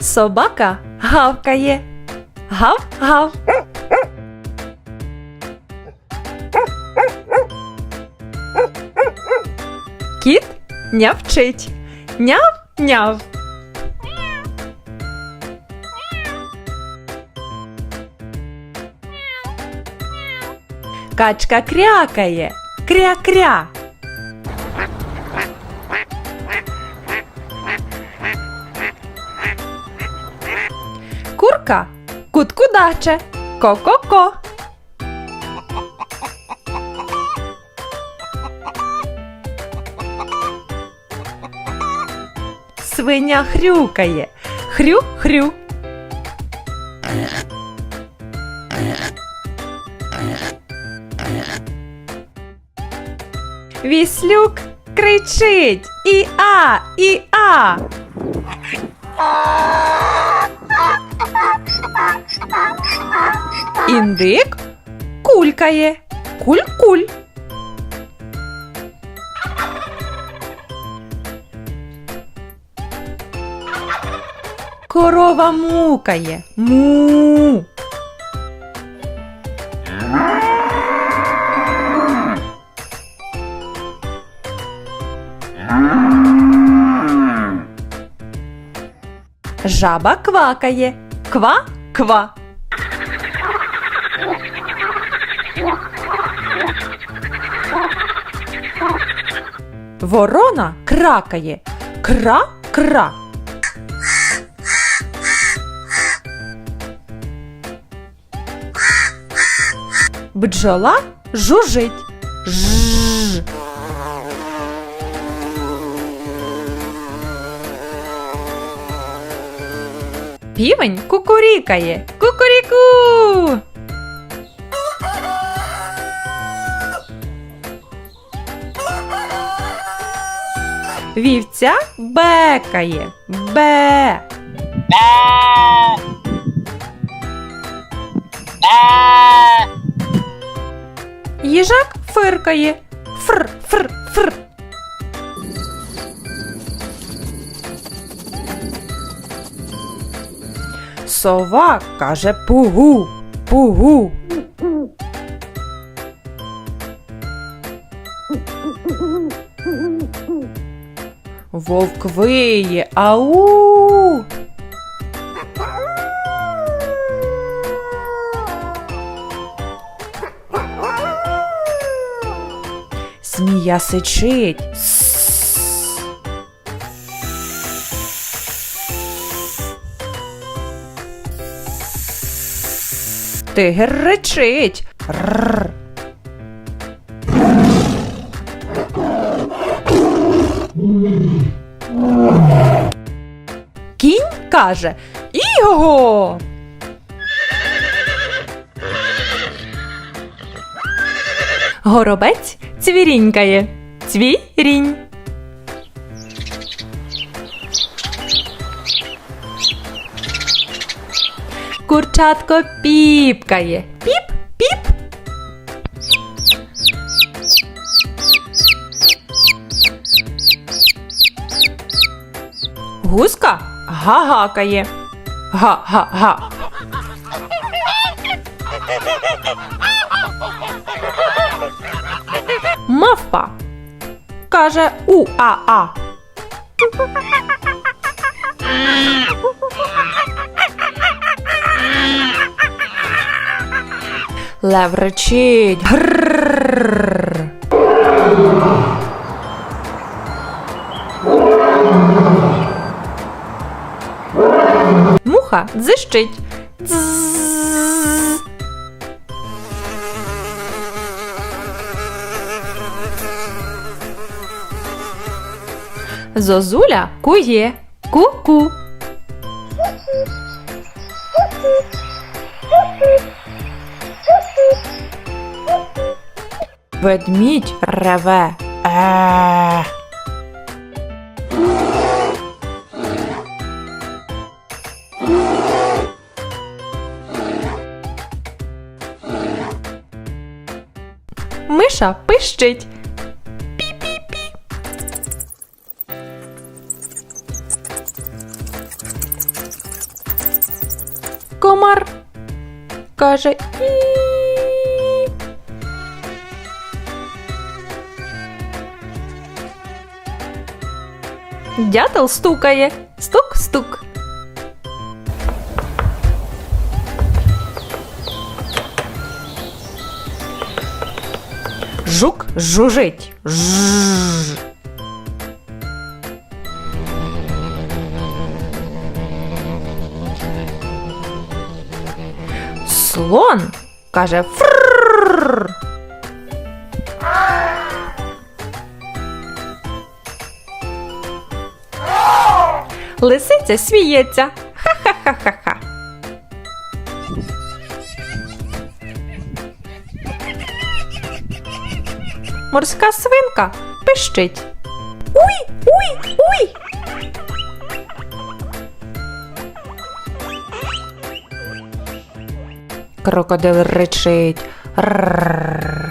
Собака гавкає. Гав-гав. Кіт нявчить. Няв-няв. Качка крякає. Кря-кря. Курка куткудаче. Ко-ко-ко. Свиня хрюкає. Хрю-хрю. Віслюк кричить. І-а, і-а. Індик кулькає. Куль-куль. Корова мукає. Му. Жаба квакає. Ква-ква. Ворона кракає. Кра-кра. Бджола жужить. Жжж. Півень кукурікає. Кукуріку. Вівця бекає. Бе. Їжак фиркає. Фр, фр, фр. Сова каже пугу, пугу. Вовк виє, ау. Змія сичить. Тигр речить. Рррр. Кінь каже Іго. Горобець цвірінькає. Цвірінь. Курчатко піпкає. Піп, піп. Гуска гагакає. Га-га-га. Мавпа каже у-а-а. Лев речить. Грррррр. Муха дзищить. Зозуля кує. Ку-ку. Ведмідь реве. Миша пищить. Пі-пі-пі. Комар каже і. Дятел стукає. Стук-стук. Жук жужить. Жжж. Слон каже фрррр. Лисиця сміється. Ха-ха-ха-ха-ха. Морська свинка пищить. Уй, уй, уй. Крокодил ричить. Рррр.